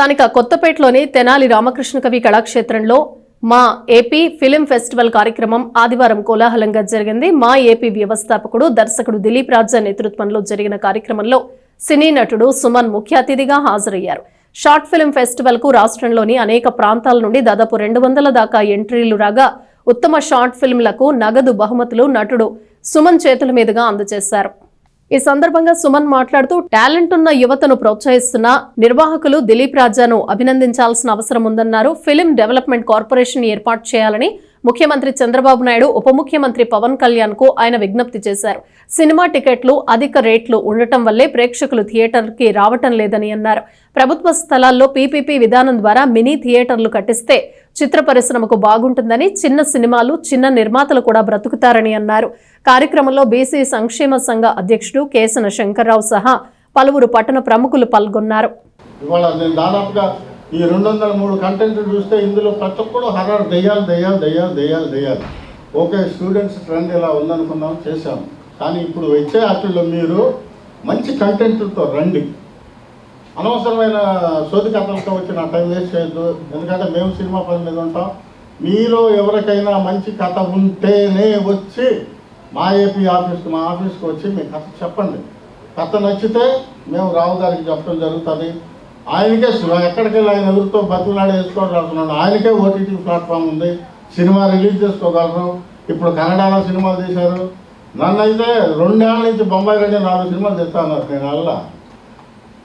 స్థానిక కొత్తపేటలోని తెనాలి రామకృష్ణ కవి కళాక్షేత్రంలో మా ఏపీ ఫిలిం ఫెస్టివల్ కార్యక్రమం ఆదివారం కోలాహలంగా జరిగింది. మా ఏపీ వ్యవస్థాపకుడు దర్శకుడు దిలీప్ రాజా నేతృత్వంలో జరిగిన కార్యక్రమంలో సినీ నటుడు సుమన్ ముఖ్య అతిథిగా హాజరయ్యారు. షార్ట్ ఫిలిం ఫెస్టివల్కు రాష్ట్రంలోని అనేక ప్రాంతాల నుండి దాదాపు రెండు వందల దాకా ఎంట్రీలు రాగా ఉత్తమ షార్ట్ ఫిల్మ్లకు నగదు బహుమతులు నటుడు సుమన్ చేతుల మీదుగా అందజేశారు. ఈ సందర్భంగా సుమన్ మాట్లాడుతూ టాలెంట్ ఉన్న యువతను ప్రోత్సహిస్తున్న నిర్వాహకులు దిలీప్ రాజాను అభినందించాల్సిన అవసరం ఉందన్నారు. ఫిలిం డెవలప్మెంట్ కార్పొరేషన్ ఏర్పాటు చేయాలని ముఖ్యమంత్రి చంద్రబాబు నాయుడు ఉప ముఖ్యమంత్రి పవన్ కళ్యాణ్కు ఆయన విజ్ఞప్తి చేశారు. సినిమా టికెట్లు అధిక రేట్లు ఉండటం వల్లే ప్రేక్షకులు థియేటర్కి రావటం లేదని అన్నారు. ప్రభుత్వ స్థలాల్లో పీపీపీ విధానం ద్వారా మినీ థియేటర్లు కట్టిస్తే చిత్ర పరిశ్రమకు బాగుంటుందని చిన్న సినిమాలు చిన్న నిర్మాతలు కూడా బ్రతుకుతారని అన్నారు. కార్యక్రమంలో బీసీ సంక్షేమ సంఘ అధ్యక్షుడు కేసన శంకర్రావు సహా పలువురు పట్టణ ప్రముఖులు పాల్గొన్నారు. ఇవాళ నేను దాదాపుగా ఈ రెండు వందల మూడు కంటెంట్ చూస్తే ఇందులో ప్రతి ఒక్కడు హర్రర్ దెయ్యాలు దెయ్యాలు దెయ్యాలు దెయ్యాలు దెయ్యాలు. ఓకే స్టూడెంట్స్ ట్రెండ్ ఇలా ఉందనుకున్నాం చేశాం. కానీ ఇప్పుడు వచ్చే ఆటల్లో మీరు మంచి కంటెంట్తో రండి. అనవసరమైన సోది కథలతో వచ్చి నా టైం వేస్ట్ చేయొద్దు. ఎందుకంటే మేము సినిమా పని మీద ఉంటాం. మీలో ఎవరికైనా మంచి కథ ఉంటేనే వచ్చి మా ఏపీ ఆఫీస్కి మా ఆఫీస్కి వచ్చి మీ కథ చెప్పండి. కథ నచ్చితే మేము రావు గారికి చెప్పడం జరుగుతుంది. ఆయనకే ఎక్కడికి వెళ్ళి ఆయన ఎదురుతో బతుకులాడే వేసుకోగలుగుతున్నాడు. ఆయనకే ఓటీటీ ప్లాట్ఫామ్ ఉంది. సినిమా రిలీజ్ చేసుకోగలరు. ఇప్పుడు కన్నడలో సినిమాలు తీశారు. నన్ను అయితే రెండేళ్ళ నుంచి బొంబాయి కంటే నాలుగు సినిమాలు తెస్తాను నేను వెళ్ళా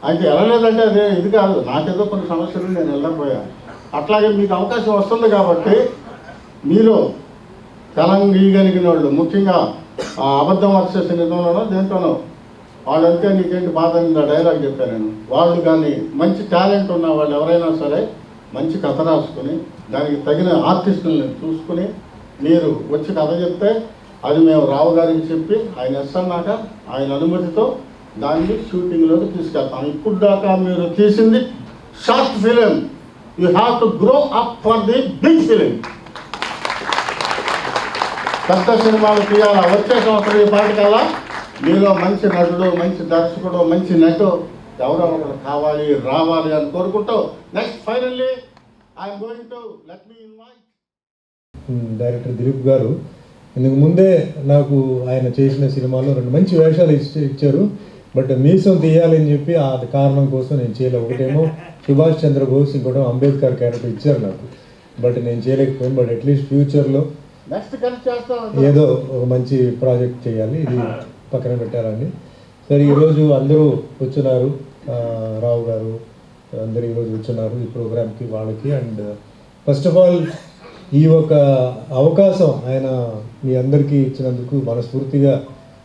అయితే వెళ్ళలేదంటే అదే ఇది కాదు. నాకేదో కొన్ని సమస్యలు నేను వెళ్ళకపోయాను అట్లాగే మీకు అవకాశం వస్తుంది కాబట్టి మీరు తెలంగీగలిగిన వాళ్ళు ముఖ్యంగా అబద్ధం వచ్చేసిన నిజంలోనో దేంట్లోనో వాళ్ళంతే నీకేంటి బాధ అని డైలాగ్ చెప్పాను నేను. వాళ్ళు కానీ మంచి టాలెంట్ ఉన్న వాళ్ళు ఎవరైనా సరే మంచి కథ రాసుకుని దానికి తగిన ఆర్టిస్టులను చూసుకుని మీరు వచ్చి కథ చెప్తే అది మేము రావు గారికి చెప్పి ఆయన ఎస్ ఆయన అనుమతితో దాన్ని షూటింగ్లోకి తీసుకెళ్తాం. ఇప్పుడు దాకా మీరు తీసింది short film. You have to grow up for the big film. పెద్ద సినిమాలు తీయాలా? వచ్చే సంవత్సరం ఈ పాటికల్లా? మీలో మంచి నటుడు మంచి దర్శకుడు మంచి నటు ఎవరో ఒకరు కావాలి రావాలి అని కోరుకుంటూ next finally I'm going to let me invite. Director Dilip garu ఇందుకు ముందే నాకు ఆయన చేసిన సినిమాలో రెండు మంచి వేషాలు ఇచ్చి ఇచ్చారు బట్ మీసం తీయాలని చెప్పి ఆ కారణం కోసం నేను చేయలేదు ఒకటేమో సుభాష్ చంద్రబోస్ ఇంకోటి అంబేద్కర్ క్యారెక్టర్ ఇచ్చారు నాకు బట్ నేను చేయలేకపోయాను. బట్ అట్లీస్ట్ ఫ్యూచర్లో ఏదో ఒక మంచి ప్రాజెక్ట్ చేయాలి. ఇది పక్కన పెట్టారండి. సరే ఈరోజు అందరూ వచ్చున్నారు రావు గారు అందరూ ఈరోజు వచ్చున్నారు ఈ ప్రోగ్రామ్కి వాళ్ళకి. అండ్ ఫస్ట్ ఆఫ్ ఆల్ ఈ ఒక అవకాశం ఆయన మీ అందరికీ ఇచ్చినందుకు మనస్ఫూర్తిగా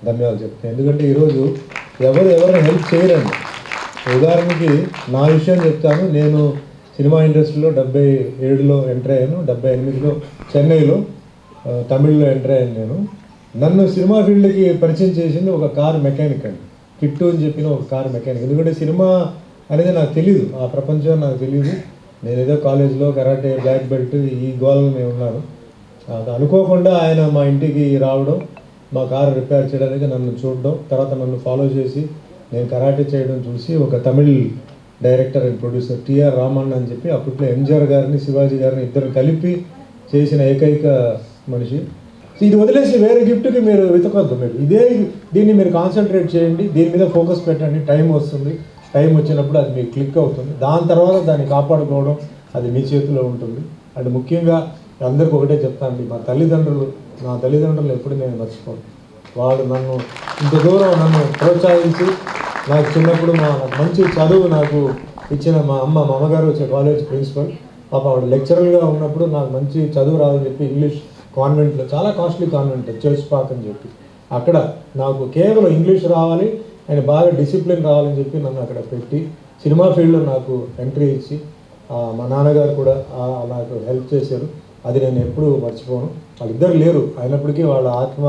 ధన్యవాదాలు చెప్తాను. ఎందుకంటే ఈరోజు ఎవరు ఎవరిని హెల్ప్ చేయరండి. ఉదాహరణకి నా విషయం చెప్తాను. నేను సినిమా ఇండస్ట్రీలో డెబ్బై ఏడులో ఎంటర్ అయ్యాను డెబ్బై ఎనిమిదిలో చెన్నైలో తమిళ్ళో ఎంటర్ అయ్యాను నేను. నన్ను సినిమా ఫీల్డ్కి పరిచయం చేసింది ఒక కార్ మెకానిక్ అండి. కిట్టు అని చెప్పిన ఒక కార్ మెకానిక్. ఎందుకంటే సినిమా అనేది నాకు తెలియదు ఆ ప్రపంచం నాకు తెలియదు నేను ఏదో కాలేజ్లో కరాటే బ్లాక్ బెల్ట్ ఈ గోళలు మేము ఉన్నాను. అది అనుకోకుండా ఆయన మా ఇంటికి రావడం మా కారు రిపేర్ చేయడానికి నన్ను చూడడం తర్వాత నన్ను ఫాలో చేసి నేను కరాటే చేయడం చూసి ఒక Tamil director and producer T R Raman అని చెప్పి అప్పట్లో ఎంజిఆర్ గారిని శివాజీ గారిని ఇద్దరు కలిపి చేసిన ఏకైక మనిషి. ఇది వదిలేసి వేరే గిఫ్ట్కి మీరు వెతకొద్దు మీరు. ఇదే దీన్ని మీరు కాన్సన్ట్రేట్ చేయండి. దీని మీద ఫోకస్ పెట్టండి. టైం వస్తుంది. టైం వచ్చినప్పుడు అది మీకు క్లిక్ అవుతుంది. దాని తర్వాత దాన్ని కాపాడుకోవడం అది మీ చేతిలో ఉంటుంది. అండ్ ముఖ్యంగా అందరికీ ఒకటే చెప్తానండి మా తల్లిదండ్రులు నా తల్లిదండ్రులు ఎప్పుడు నేను మర్చిపోను. వాళ్ళు నన్ను ఇంత దూరం నన్ను ప్రోత్సహించి నాకు చిన్నప్పుడు మా మంచి చదువు నాకు ఇచ్చిన మా అమ్మ మా అమ్మగారు వచ్చే కాలేజ్ ప్రిన్సిపల్ పాప ఆవిడ లెక్చరర్గా ఉన్నప్పుడు నాకు మంచి చదువు రాదని చెప్పి ఇంగ్లీష్ కాన్వెంట్లో చాలా కాస్ట్లీ కాన్వెంట్ చర్చ్ పాక్ అని చెప్పి. అక్కడ నాకు కేవలం ఇంగ్లీష్ రావాలి అండ్ బాగా డిసిప్లిన్ రావాలని చెప్పి నన్ను అక్కడ పెట్టి సినిమా ఫీల్డ్లో నాకు ఎంట్రీ ఇచ్చి మా నాన్నగారు కూడా నాకు హెల్ప్ చేశారు. అది నేను ఎప్పుడూ మర్చిపోను. వాళ్ళిద్దరు లేరు. అయినప్పటికీ వాళ్ళ ఆత్మ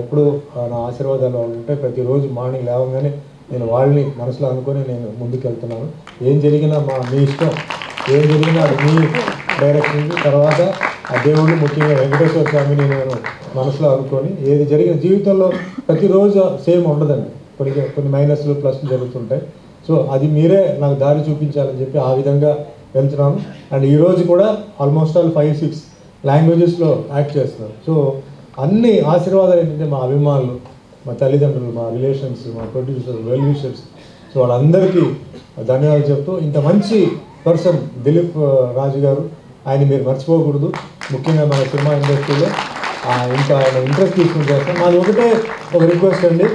ఎప్పుడు ఎప్పుడూ నా ఆశీర్వాదాలు వాళ్ళు ఉంటే ప్రతిరోజు మార్నింగ్ లేవగానే నేను వాళ్ళని మనసులో అనుకొని నేను ముందుకెళ్తున్నాను. ఏం జరిగినా మా మీ ఇష్టం. ఏం జరిగినా అది మీ డైరెక్షన్. తర్వాత ఆ దేవుడు ముఖ్యంగా వెంకటేశ్వర స్వామిని నేను మనసులో అనుకొని ఏది జరిగిన జీవితంలో ప్రతిరోజు సేమ్ ఉండదండి. కొన్ని కొన్ని మైనస్లు ప్లస్లు జరుగుతుంటాయి. సో అది మీరే నాకు దారి చూపించాలని చెప్పి ఆ విధంగా వెళ్తున్నాను. అండ్ ఈరోజు కూడా ఆల్మోస్ట్ ఆల్ ఫైవ్ సిక్స్ లాంగ్వేజెస్లో యాక్ట్ చేస్తున్నారు. సో అన్ని ఆశీర్వాదాలు ఏంటంటే మా అభిమానులు మా తల్లిదండ్రులు మా రిలేషన్స్ మా ప్రొడ్యూసర్స్ వెల్ విషర్స్ సో వాళ్ళందరికీ ధన్యవాదాలు చెప్తూ ఇంత మంచి పర్సన్ దిలీప్ రాజు గారు ఆయన మీరు మర్చిపోకూడదు. ముఖ్యంగా మన సినిమా ఇండస్ట్రీలో ఇంకా ఆయన ఇంట్రెస్ట్ తీసుకుంటారు. మాది ఒకటే ఒక రిక్వెస్ట్ అండి.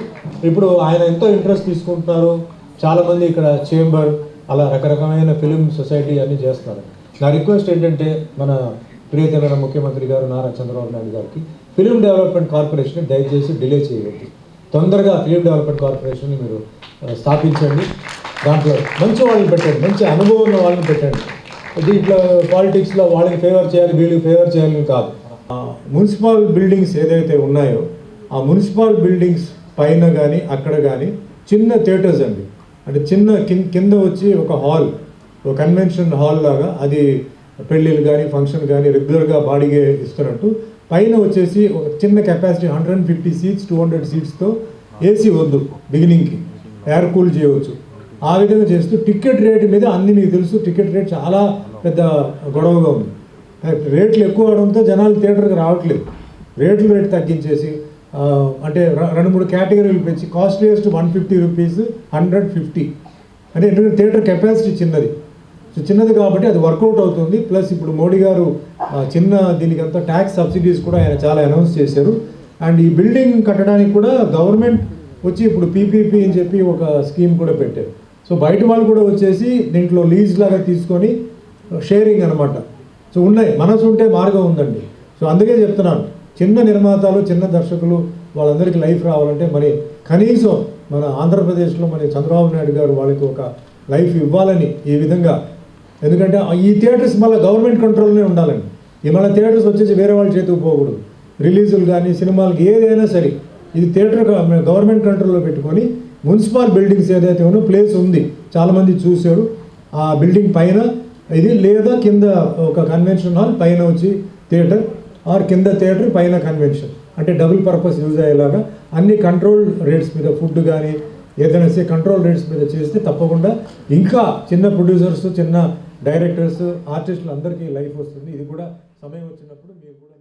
ఇప్పుడు ఆయన ఎంతో ఇంట్రెస్ట్ తీసుకుంటున్నారు. చాలామంది ఇక్కడ చేంబర్ అలా రకరకమైన ఫిలిం సొసైటీ అన్నీ చేస్తారు. నా రిక్వెస్ట్ ఏంటంటే మన ప్రియతమైన ముఖ్యమంత్రి గారు నారా చంద్రబాబు నాయుడు గారికి ఫిలిం డెవలప్మెంట్ కార్పొరేషన్ దయచేసి డిలే చేయవద్దు. తొందరగా ఫిలిం డెవలప్మెంట్ కార్పొరేషన్ మీరు స్థాపించండి. దాంట్లో మంచి వాళ్ళని పెట్టండి. మంచి అనుభవం ఉన్న వాళ్ళని పెట్టండి. దీంట్లో పాలిటిక్స్లో వాళ్ళకి ఫేవర్ చేయాలి వీళ్ళకి ఫేవర్ చేయాలని కాదు. మున్సిపల్ బిల్డింగ్స్ ఏదైతే ఉన్నాయో ఆ మున్సిపల్ బిల్డింగ్స్ పైన కానీ అక్కడ కానీ చిన్న థియేటర్స్ అండి. అంటే చిన్న కింద కింద వచ్చి ఒక హాల్ ఒక కన్వెన్షన్ హాల్ లాగా అది పెళ్ళిళ్ళు కానీ ఫంక్షన్ కానీ రెగ్యులర్గా బాడీగా ఇస్తున్నట్టు. పైన వచ్చేసి ఒక చిన్న capacity hundred and fifty seats two hundred సీట్స్తో AC వద్దు బిగినింగ్కి ఎయిర్ కూల్ చేయవచ్చు. ఆ విధంగా చేస్తూ టికెట్ రేట్ మీద అన్ని మీకు తెలుసు టికెట్ రేట్ చాలా పెద్ద గొడవగా ఉంది. రేట్లు ఎక్కువ అవడంతో జనాలు థియేటర్కి రావట్లేదు. రేట్లు రేట్ తగ్గించేసి అంటే రెండు మూడు కేటగిరీలు పెంచి costliest one fifty rupees hundred fifty. అంటే ఎందుకంటే థియేటర్ కెపాసిటీ చిన్నది. సో చిన్నది కాబట్టి అది వర్కౌట్ అవుతుంది. ప్లస్ ఇప్పుడు మోడీ గారు చిన్న దీనికి అంతా ట్యాక్స్ సబ్సిడీస్ కూడా ఆయన చాలా అనౌన్స్ చేశారు. అండ్ ఈ బిల్డింగ్ కట్టడానికి కూడా గవర్నమెంట్ వచ్చి ఇప్పుడు పీపీపీ అని చెప్పి ఒక స్కీమ్ కూడా పెట్టారు. సో బయట వాళ్ళు కూడా వచ్చేసి దీంట్లో లీజ్ లాగా తీసుకొని uh, షేరింగ్ అనమాట సో ఉన్నాయి మనసు ఉంటే మార్గం ఉందండి. సో అందుకే చెప్తున్నాను చిన్న నిర్మాతలు చిన్న దర్శకులు వాళ్ళందరికీ లైఫ్ రావాలంటే మరి కనీసం మన ఆంధ్రప్రదేశ్లో మరి చంద్రబాబు నాయుడు గారు వాళ్ళకి ఒక లైఫ్ ఇవ్వాలని ఈ విధంగా. ఎందుకంటే ఈ థియేటర్స్ మళ్ళీ గవర్నమెంట్ కంట్రోల్నే ఉండాలండి. ఈ మన థియేటర్స్ వచ్చేసి వేరే వాళ్ళ చేతికి పోకూడదు. రిలీజులు కానీ సినిమాలకి ఏదైనా సరే ఇది థియేటర్ గవర్నమెంట్ కంట్రోల్లో పెట్టుకొని మున్సిపల్ బిల్డింగ్స్ ఏదైతే ఉన్నో ప్లేస్ ఉంది. చాలామంది చూశాడు ఆ బిల్డింగ్ పైన ఇది లేదా కింద ఒక కన్వెన్షన్ హాల్ పైన వచ్చి థియేటర్ ఆర్ కింద థియేటర్ పైన కన్వెన్షన్ అంటే డబుల్ పర్పస్ యూజ్ అయ్యేలాగా అన్ని కంట్రోల్ రేట్స్ మీద ఫుడ్ కానీ ఏదైనా సరే కంట్రోల్ రేట్స్ మీద చేస్తే తప్పకుండా ఇంకా చిన్న ప్రొడ్యూసర్స్ చిన్న డైరెక్టర్స్ ఆర్టిస్టులు అందరికీ లైఫ్ వస్తుంది. ఇది కూడా సమయం వచ్చినప్పుడు మీరు కూడా